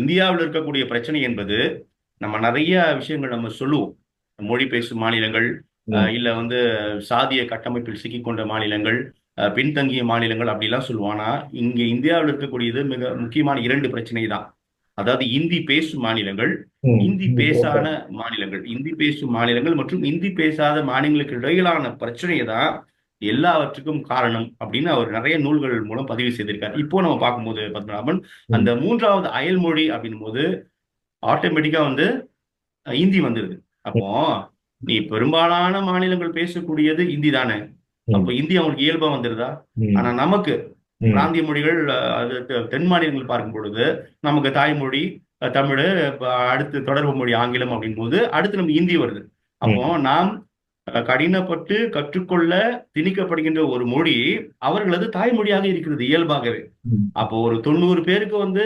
இந்தியாவில் இருக்கக்கூடிய பிரச்சனை என்பது நம்ம நிறைய விஷயங்கள் நம்ம சொல்லுவோம். மொழி பேசும் மாநிலங்கள் இல்ல வந்து சாதிய கட்டமைப்பில் சிக்கிக்கொண்ட மாநிலங்கள் பின்தங்கிய மாநிலங்கள் அப்படிலாம் சொல்லுவோம். ஆனா இங்க இந்தியாவில் இருக்கக்கூடியது மிக முக்கியமான இரண்டு பிரச்சனை தான். அதாவது இந்தி பேசும் மாநிலங்கள். இந்தி பேசாத மாநிலங்கள். இந்தி பேசும் மாநிலங்கள் மற்றும் இந்தி பேசாத மாநிலங்களுக்கு இடையிலான பிரச்சனையை தான் எல்லாவற்றுக்கும் காரணம் அப்படின்னு அவர் நிறைய நூல்கள் மூலம் பதிவு செய்திருக்காரு. இப்போ நம்ம பார்க்கும்போது பத்மநாபன் அந்த மூன்றாவது அயல்மொழி அப்படின்னும் போது ஆட்டோமேட்டிக்கா வந்து இந்தி வந்துருது. அப்போ நீ பெரும்பாலான மாநிலங்கள் பேசக்கூடியது இந்தி தானே. அப்போ இந்தி அவங்களுக்கு இயல்பா வந்துருதா. ஆனா நமக்கு. பிராந்திய மொழிகள் அது தென் மாநிலங்கள் பார்க்கும் பொழுது நமக்கு தாய்மொழி தமிழ் அடுத்து தொடர்பு மொழி ஆங்கிலம் அப்படின் போது அடுத்து நம்ம இந்தி வருது. அப்போ நாம் கடினப்பட்டு கற்றுக்கொள்ள திணிக்கப்படுகின்ற ஒரு மொழி அவர்களது தாய்மொழியாக இருக்கிறது இயல்பாகவே. அப்போ ஒரு தொண்ணூறு பேருக்கு வந்து